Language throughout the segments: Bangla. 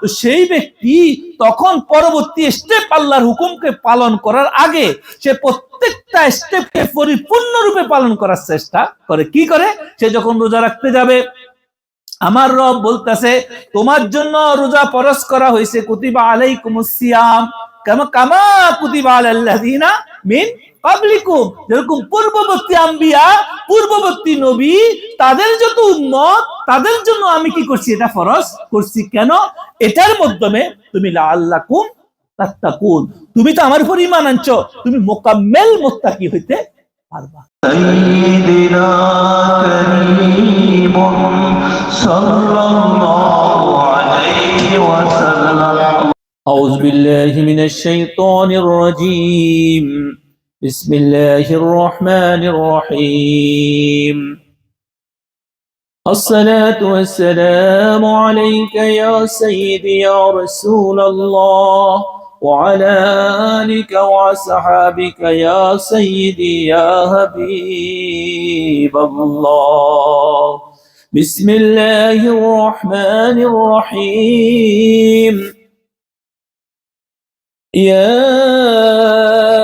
তো সেই ব্যক্তি তখন পরবর্তী স্টেপ আল্লাহর হুকুমকে পালন করার আগে সে প্রত্যেকটা স্টেপকে পরিপূর্ণরূপে পালন করার চেষ্টা করে। কি করে? সে যখন রোজা রাখতে যাবে, আমার রব বলতেছে, তোমার জন্য রোজা পরশ করা হয়েছে, কুতিবা আলাইকুমুস সিয়াম, কামা কুতিবা আলাল্লাযিনা মিন কাবলিকুম যেরকম পূর্ববর্তী আম্বিয়া, পূর্ববর্তী নবী, তাদের যত উম্মত তাদের জন্য আমি কি করছি এটা ফরজ করছি কেন এটার মাধ্যমে তুমি লাআল্লাকুম তাত্তাকুন তুমি তো আমার উপর ঈমান আনছো তুমি মোকাম্মেল মুত্তাকি হইতে পারবা سيدنا كريم صلى الله عليه وسلم أعوذ بالله من الشيطان الرجيم بسم الله الرحمن الرحيم الصلاة والسلام عليك يا سيدي يا رسول الله وعلى آلك وصحابك يا سيدي يا حبيب الله. بسم الله الرحمن الرحيم. يا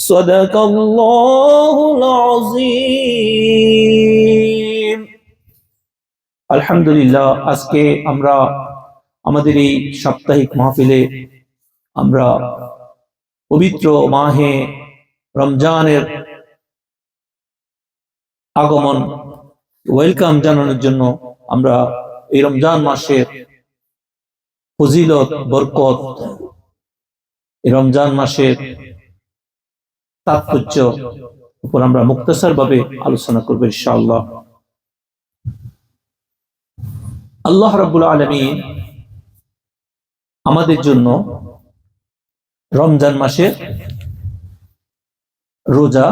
صدق الله العظيم আলহামদুলিল্লাহ আজকে আমরা আমাদের এই সাপ্তাহিক মাহফিলে আমরা পবিত্র মাহে রমজানের আগমন ওয়েলকাম জানানোর জন্য আমরা এই রমজান মাসের ফজিলত বরকত এই রমজান মাসের তাৎপর্য উপর আমরা মুক্তসর ভাবে আলোচনা করব ইনশাআল্লাহ। আল্লাহ রাব্বুল আলামিন আমাদের জন্য রমজান মাসে রোজা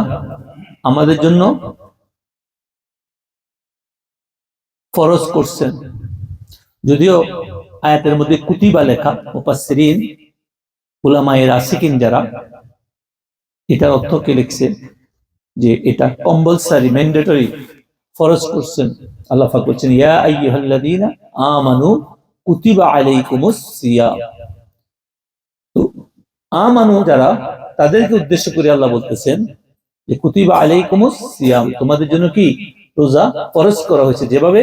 আমাদের জন্য ফরজ করছেন। যদিও আয়াতের মধ্যে কুতিবা লেখা, মুফাসসিরিন, উলামায়ে রাসিকিন যারা এটা অর্থকে লিখছে? যে এটা কম্পালসারি ম্যান্ডেটরি ফরজ করছেন। আল্লাহ পাক বলছেন, ইয়া আইয়ুহাল্লাযীনা আমানু কুতিবা আলাইকুমুস সিয়াম। তো আমানু যারা, তাদেরকে উদ্দেশ্য করে আল্লাহ বলতেছেন যে, কুতিবা আলাইকুমুস সিয়াম। তোমাদের জন্য কি? রোজা ফরজ করা হয়েছে। যেভাবে,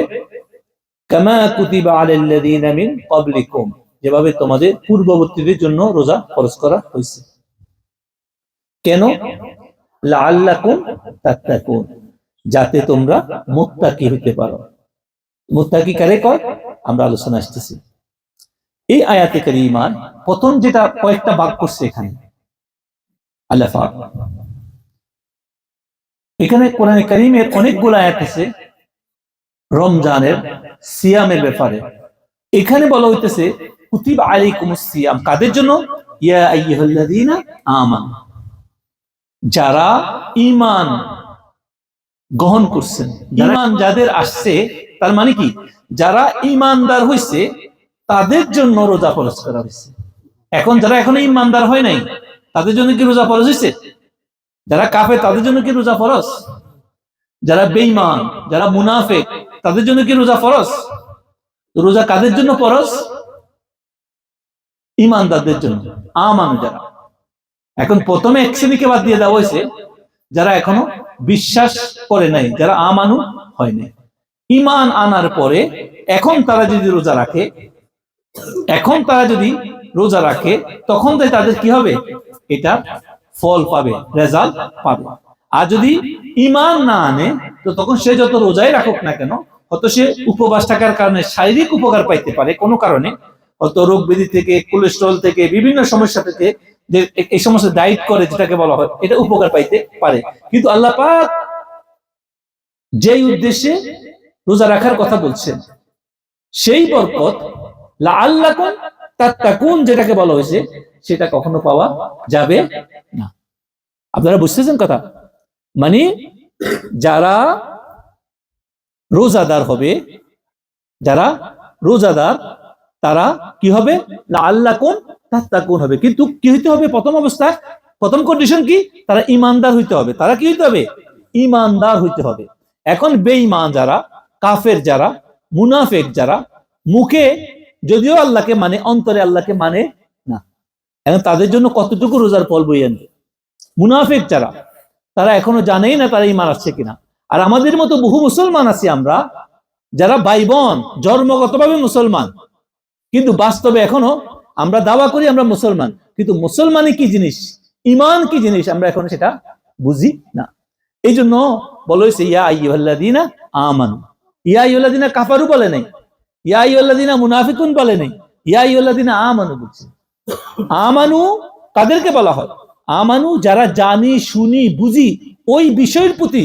কামা কুতিবা আলাল্লাযীনা মিন ক্বাবলিকুম। যেভাবে তোমাদের পূর্ববর্তীদের জন্য রোজা ফরজ করা হয়েছে। কেন? লাআল্লাকুম তাত্তাকুন, যাতে তোমরা মুত্তাকি হতে পারো। মুত্তাকি কারে কয়? আমরা আলোচনা আসতেছি। এই আয়াতে কারিমার প্রথম যেটা কয়েকটা ভাগ করছে এখানে। আল্লাহ এখানে কোরআনে কারিমের অনেকগুলো আয়াত আছে, রমজানের সিয়ামের ব্যাপারে। এখানে বলা হইতেছে, কুতিবা আলাইকুমুস সিয়াম। কাদের জন্য? ইয়া আইয়ুহাল্লাযীনা আমানু। যারা ইমান গ্রহণ করছেন ইমান যাদের আসছে তার মানে কি? যারা ইমানদার হয়েছে তাদের জন্য রোজা ফরজ করা হয়েছে এখন যারা এখনও ইমানদার হয় নাই তাদের জন্য কি রোজা ফরজ হয়েছে যারা কাফে তাদের জন্য কি রোজা ফরজ? যারা বেঈমান যারা মুনাফেক তাদের জন্য কি রোজা ফরজ? রোজা কাদের জন্য ফরজ? ইমানদারদের জন্য আমান যারা। এখন প্রথমে এক শ্রেণীকে বাদ দিয়ে দেওয়া হয়েছে, যারা এখনও বিশ্বাস করে নাই, যারা আমানু হয় নাই। ইমান আনার পরে এখন তারা যদি রোজা রাখে, এখন তারা যদি রোজা রাখে, তখন তাই তাদের কি হবে? এটা ফল পাবে, রেজাল্ট পাবে। আর যদি ইমান না আনে, তো তখন সে যত রোজাই রাখুক না কেন, হয়তো সে উপবাস থাকার কারণে শারীরিক উপকার পাইতে পারে কোনো কারণে। হয়তো রোগ ব্যাধি থেকে কোলেস্ট্রল থেকে, বিভিন্ন সমস্যা থেকে যে এই সমস্ত ডায়েট করে যেটাকে বলা হয় এটা উপকার পাইতে পারে। কিন্তু আল্লাহ পাক যেই উদ্দেশ্যে রোজা রাখার কথা বলছেন সেই বরকত তাত্তাকুন যেটাকে বলা হয়েছে সেটা কখনো পাওয়া যাবে না। আপনারা বুঝতেছেন কথা? মানে যারা রোজাদার হবে যারা রোজাদার তারা কি হবে? লা আল্লাহ কোন তাত্তাকুন হবে। কিন্তু কি হইতে হবে? প্রথম অবস্থায় প্রথম কন্ডিশন কি? তারা ইমানদার হইতে হবে। তারা কি হইতে হবে? ইমানদার হইতে হবে। এখন বেঈমান যারা, কাফের যারা, মুনাফেক যারা, মুখে যদিও আল্লাহকে মানে অন্তরে আল্লাহকে মানে না। এখন তাদের জন্য কতটুকু রোজার ফল বই আনবে? মুনাফেক যারা, তারা এখনও জানেই না তারা ইমান আসছে কিনা। আর আমাদের মতো বহু মুসলমান আছি আমরা, যারা ভাই জন্মগতভাবে মুসলমান, কিন্তু বাস্তবে এখনও আমরা দাওয়া করি আমরা মুসলমান, কিন্তু মুসলমানই কি জিনিস? ইমান কি জিনিস? আমরা এখন সেটা বুঝি না। এই জন্য বলা হয়েছে ইয়া আমানু। কাফারু বলে নাই। ইয়া মুনাফিকুন বলে নাই। ইয়া আমানু বলছে। আমানু কাদেরকে বলা হয়? আমানু যারা জানি, শুনি, বুঝি, ওই বিষয়ের প্রতি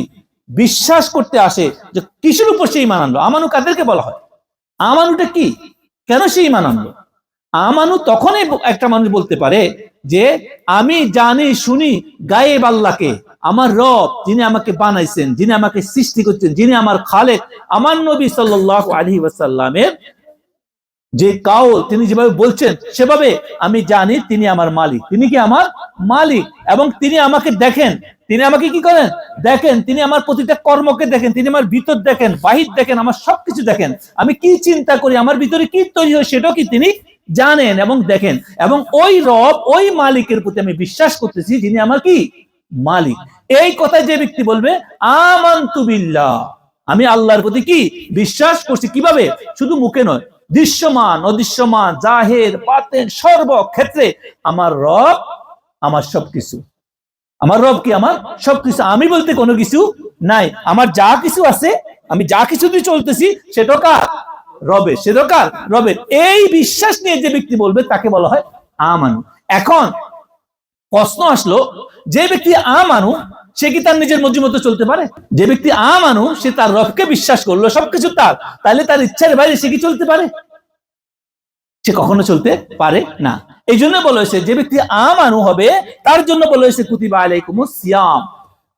বিশ্বাস করতে আসে যে কিসের উপর সে ইমান আমানু কাদেরকে বলা হয়? আমানুটা কি? কেন সে ইমান আমানু তখনই একটা মানুষ বলতে পারে যে, আমি জানি, শুনি গায়েব আল্লাহকে, আমার রব যিনি আমাকে বানাইছেন, যিনি আমাকে সৃষ্টি করছেন, যিনি আমার খালেক। আমার নবী সাল্লাহ আলী ওয়াসাল্লামের যে কাউল, তিনি যেভাবে বলছেন, সেভাবে আমি জানি তিনি আমার মালিক। তিনি কি আমার মালিক? এবং তিনি আমাকে দেখেন। তিনি আমাকে কি করেন? দেখেন। তিনি আমার প্রতিটা কর্মকে দেখেন। তিনি আমার ভিতর দেখেন, বাহির দেখেন, আমার সবকিছু দেখেন। আমি কি চিন্তা করি? আমার ভিতরে কি তৈরি হয়? সেটাও কি তিনি জানেন এবং দেখেন, এবং ওই রব, ওই মালিকের প্রতি আমি বিশ্বাস করতেছি, যিনি আমার কি? মালিক। এই কথায় যে ব্যক্তি বলবে, আমান্তু বিল্লাহ আমি আল্লাহর প্রতি কি? বিশ্বাস করছি। কীভাবে? শুধু মুখে নয়। দৃশ্যমান, অদৃশ্যমান, জাহের পাতেন সর্বক্ষেত্রে আমার রব আমার সবকিছু। আমার রব কি আমার সবকিছু? আমি বলতে কোনো কিছু নাই। আমার যা কিছু আছে, আমি যা কিছু দিয়ে চলতেছি, সেটা কার? রবের সেটা কার রবের। এই বিশ্বাস নিয়ে যে ব্যক্তি বলবে, তাকে বলা হয় আমানু। এখন প্রশ্ন আসলো, যে ব্যক্তি আমানু, সে কি তার নিজের মর্জি মতো চলতে পারে? যে ব্যক্তি আমানু, সে তার রবকে বিশ্বাস করল, সবকিছু তার। তাহলে তার ইচ্ছার বাইরে সে কি চলতে পারে? সে কখনো চলতে পারে না। এই জন্য বলা হয়েছে, যে ব্যক্তি আমানু হবে, তার জন্য বলা হয়েছে, কুতিবা আলাইকুম সিয়াম।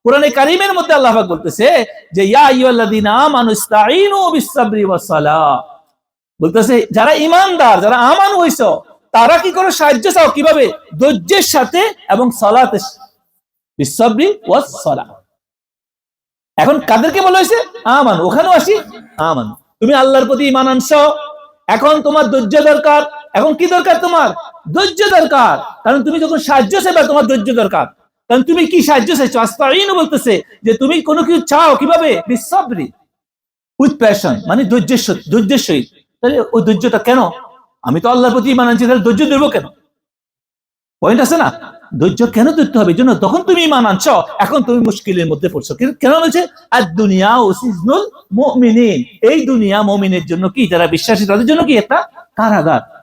কোরআনে কারিমের মধ্যে আল্লাহ পাক বলতেছে যে, ইয়া আইয়ুহাল্লাযীনা আমানু ইসতাঈনু বিস-সাবরি ওয়াস-সালাহ বলতেছে, যারা ইমানদার যারা আমান হইছো, তারা কি করে সাহায্য চাও? কীভাবে? ধৈর্যের সাথে এবং সালাতের বিস-সাবরি ওয়াস-সালাহ এখন কাদেরকে বলা হয়েছে? আমানু, ওখানেও আসি? আমানু। তুমি আল্লাহর প্রতি ইমান আনছো, এখন তোমার ধৈর্য দরকার। এখন কি দরকার তোমার? ধৈর্য দরকার। কারণ তুমি যখন সাহায্য চাইবে, তোমার ধৈর্য দরকার। কারণ তুমি কি সাহায্য চাইছো? আস্তাইন বলতেছে যে, তুমি কোনো কিছু চাও কীভাবে? বিশ্বরি উইথ প্যাশন মানে ধৈর্যের ধৈর্যের সহিত। তাহলে ওই ধৈর্যটা কেন? আমি তো আল্লাহর প্রতি ইমান আনছি, তাহলে ধৈর্য দেবো কেন? পয়েন্ট আছে না? ধৈর্য কেন ধরতে হবে? জন্য তখন তুমি ইমান আনছ, এখন তুমি মুশকিলের মধ্যে পড়ছো। কিন্তু কেন বলছে? আর দুনিয়া ও সিজনুল মমিনিন। এই দুনিয়া মমিনের জন্য কি? যারা বিশ্বাসী, তাদের জন্য কি একটা কারাগার।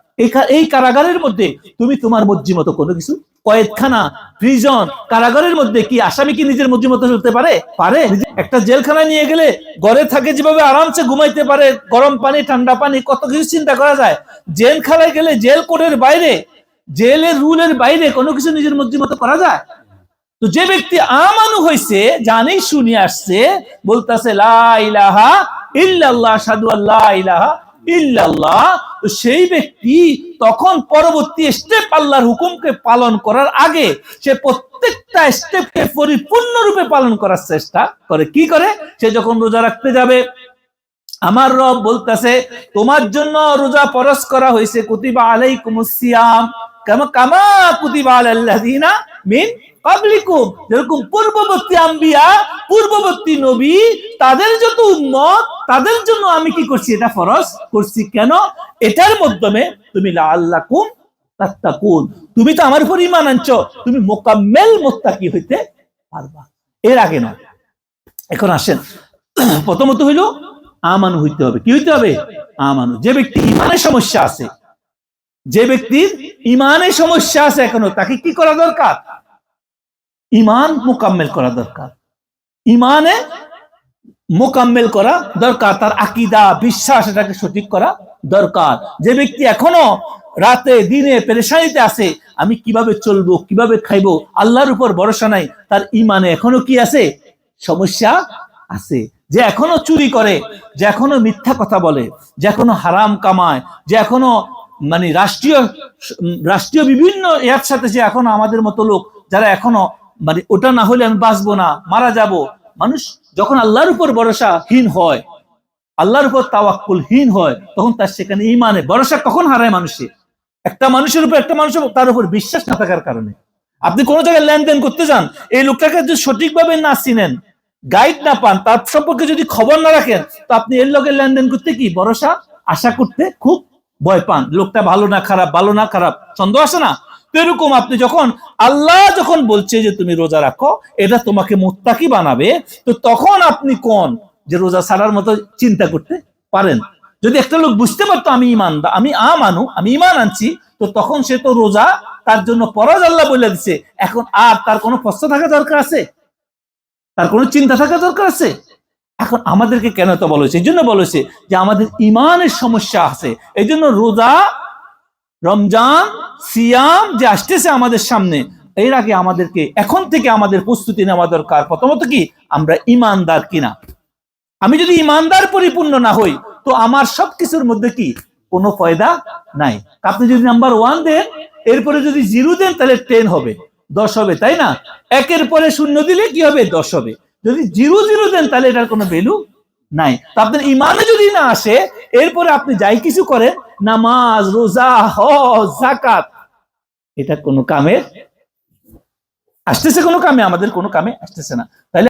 এই কারাগারের মধ্যে তুমি তোমার মর্জি মতো কোনো কিছু? কয়েদখানা প্রিজন কারাগারের মধ্যে কি আসামি কি নিজের মর্জি মতো চলতে পারে? পারে। একটা জেলখানায় নিয়ে গেলে ঘরে থাকে যেভাবে আরামসে ঘুমাইতে পারে, গরম পানি, ঠান্ডা পানি, কত কিছু চিন্তা করা যায়। জেলখানায় গেলে জেল কোডের বাইরে, জেলের রুলের বাইরে কোনো কিছু নিজের মর্জি মতো করা যায়? তো যে ব্যক্তি আমানু হইছে, জানি, শুনি, আসছে, বলতেছে, লা ইলাহা ইল্লাল্লাহ সাদু আল্লাহ ইলাহা ইল্লাল্লাহ সেই ব্যক্তি তখন পরবর্তী স্টেপ আল্লাহর হুকুমকে পালন করার আগে সে প্রত্যেকটা স্টেপকে পরিপূর্ণরূপে পালন করার চেষ্টা করে। কি করে? সে যখন রোজা রাখতে যাবে, আমার রব বলতেছে, তোমার জন্য রোজা পরশ করা হয়েছে, কুতিবা আলাইকুম সিয়াম। কামা কুতিবা কি তুমি তো আমার উপর তুমি মোকাম্মেল হইতে পারবা। এর আগে নয়। এখন আসেন। প্রথমত হইল আমানু হইতে হবে। কি হইতে হবে? আমানু। যে ব্যক্তি ইমানের সমস্যা আছে, যে ব্যক্তির ইমানের সমস্যা আছে এখনও, তাকে কি করা দরকার? ইমান মোকাম্মেল করা দরকার। ইমানে মোকাম্মেল করা দরকার, তার আকিদা, বিশ্বাস, এটাকে সঠিক করা দরকার। যে ব্যক্তি এখনও রাতে, দিনে পেরেশানিতে আছে, আমি কীভাবে চলবো, কীভাবে খাইবো, আল্লাহর উপর ভরসা নাই, তার ইমানে এখনও কি আছে? সমস্যা আছে। যে এখনও চুরি করে, যে এখনও মিথ্যা কথা বলে, যে এখনও হারাম কামায়, যে এখনও মানে রাষ্ট্রীয় রাষ্ট্রীয় বিভিন্ন এর সাথে যে এখনও আমাদের মতো লোক, যারা এখনও মানে ওটা না হলে আমি বাঁচবো না, মারা যাব। মানুষ যখন আল্লাহর উপর ভরসাহীন হয়, আল্লাহর উপর তাওয়াক্কুলহীন হয়, তখন তার সেখানে ইমানে ভরসা কখন হারায় মানুষে একটা মানুষের উপর একটা মানুষের তার উপর বিশ্বাস না থাকার কারণে। আপনি কোন জায়গায় লেনদেন করতে যান, এই লোকটাকে যদি সঠিকভাবে না চিনেন গাইড না পান, তার সম্পর্কে যদি খবর না রাখেন, তো আপনি এর লোকের লেনদেন করতে কি? ভরসা, আশা করতে খুব ভয় পান। লোকটা ভালো না খারাপ, ভালো না খারাপ, সন্দেহ আসে না? এরকম আপনি যখন আল্লাহ যখন বলছে যে তুমি রোজা রাখো, এটা তোমাকে মোত্তাকি বানাবে, তো তখন আপনি কোন? যে রোজা ছাড়ার মতো চিন্তা করতে পারেন। যদি একটা লোক বুঝতে পারতো, আমি ইমান আমি আ মানু আমি ইমান আনছি, তো তখন সে তো রোজা তার জন্য পরাজ আল্লাহ বলে দিচ্ছে এখন আর তার কোনো প্রশ্ন থাকা দরকার আছে? তার কোনো চিন্তা থাকা দরকার আছে? এখন আমাদেরকে কেন তো বলেছে এই জন্য বলেছে যে আমাদের ইমানের সমস্যা আছে। এই জন্য রোজা, রমজান, সিয়াম যে আসতেছে আমাদের সামনে, এর আগে আমাদেরকে, এখন থেকে আমাদের প্রস্তুতি নেওয়া দরকার। প্রথমত কি? আমরা ইমানদার কিনা? আমি যদি ইমানদার পরিপূর্ণ না হই, তো আমার সবকিছুর মধ্যে কি? কোনো ফয়দা নাই। আপনি যদি নাম্বার ওয়ান দেন, এরপরে যদি জিরো দেন, তাহলে টেন হবে, দশ হবে, তাই না? একের পরে শূন্য দিলে কি হবে? দশ হবে। যদি জিরো জিরো দেন, তাহলে এটার কোনো ভ্যালু নাই। তো আপনার ইমানে যদি না আসে, এরপরে আপনি যাই কিছু করেন, নামাজ, রোজা, হজ জাকাত এটা কোনো কামের আসতেছে কোনো কামে, আমাদের কোনো কামে আসতেছে না। তাহলে